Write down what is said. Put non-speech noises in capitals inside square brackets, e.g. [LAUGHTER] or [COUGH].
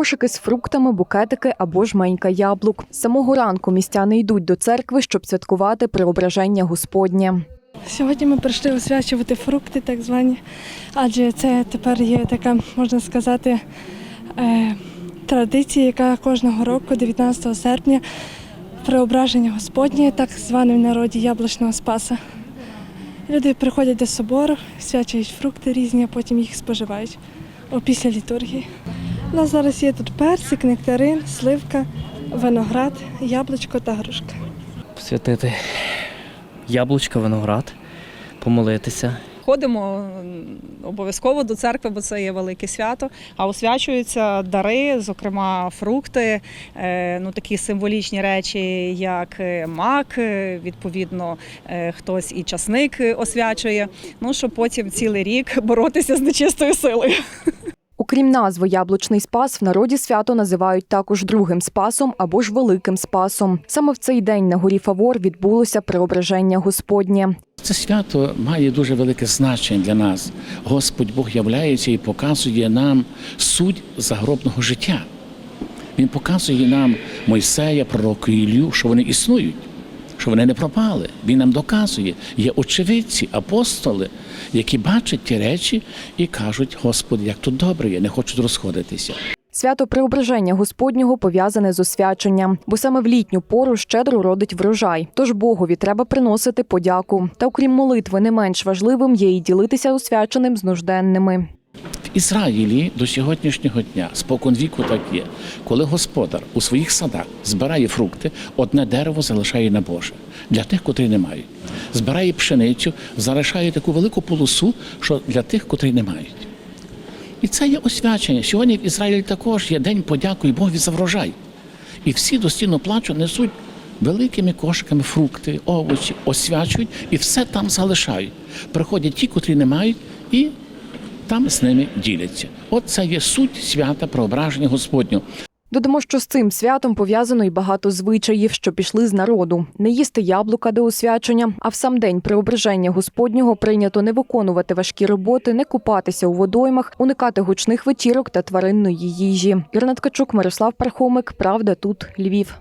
кошики з фруктами, букетики або жменька яблук. З самого ранку містяни йдуть до церкви, щоб святкувати преображення Господнє. Сьогодні ми прийшли освячувати фрукти, так звані, адже це тепер є така, можна сказати, е, традиція, яка кожного року, 19 серпня, преображення Господнє, так зване в народі яблучного спаса. Люди приходять до собору, свячують фрукти різні, а потім їх споживають опісля літургії. У нас зараз є тут персик, нектарин, сливка, виноград, яблучко та грушка. посвятити яблучка, виноград, помолитися. Ходимо обов'язково до церкви, бо це є велике свято. А освячуються дари, зокрема фрукти, е, ну такі символічні речі, як е, мак, е, відповідно, хтось і часник освячує. Ну щоб потім цілий рік боротися з нечистою силою. [LAUGHS] Окрім назви яблучний спас, в народі свято називають також другим спасом або ж великим спасом. Саме в цей день на горі Фавор відбулося преображення Господнє. Це свято має дуже велике значення для нас. Господь Бог являється і показує нам суть загробного життя. Він показує нам Мойсея, пророка Ілю, що вони існують, що вони не пропали. Він нам доказує. Є очевидці, апостоли, які бачать ті речі і кажуть: Господи, як тут добре, є, не хочуть розходитися. Свято преображення Господнього пов'язане з освяченням, бо саме в літню пору щедро родить врожай. Тож Богові треба приносити подяку. Та окрім молитви, не менш важливим є і ділитися освяченим з нужденними. Ізраїлі до сьогоднішнього дня, спокон віку так є, коли господар у своїх садах збирає фрукти, одне дерево залишає на Боже для тих, котрі не мають. Збирає пшеницю, залишає таку велику полосу, що для тих, котрі не мають. І це є освячення. Сьогодні в Ізраїлі також є день подяки Богові за врожай. І всі до стіну плачу несуть великими кошиками фрукти, овочі, освячують і все там залишають. Приходять ті, котрі не мають, і там з ними діляться. От це є суть свята преображення Господнього. Додамо, що з цим святом пов'язано й багато звичаїв, що пішли з народу. Не їсти яблука до освячення, а в сам день преображення Господнього прийнято не виконувати важкі роботи, не купатися у водоймах, уникати гучних вечірок та тваринної їжі. Ірина Ткачук, Мирослав Пархомик. Правда, тут Львів.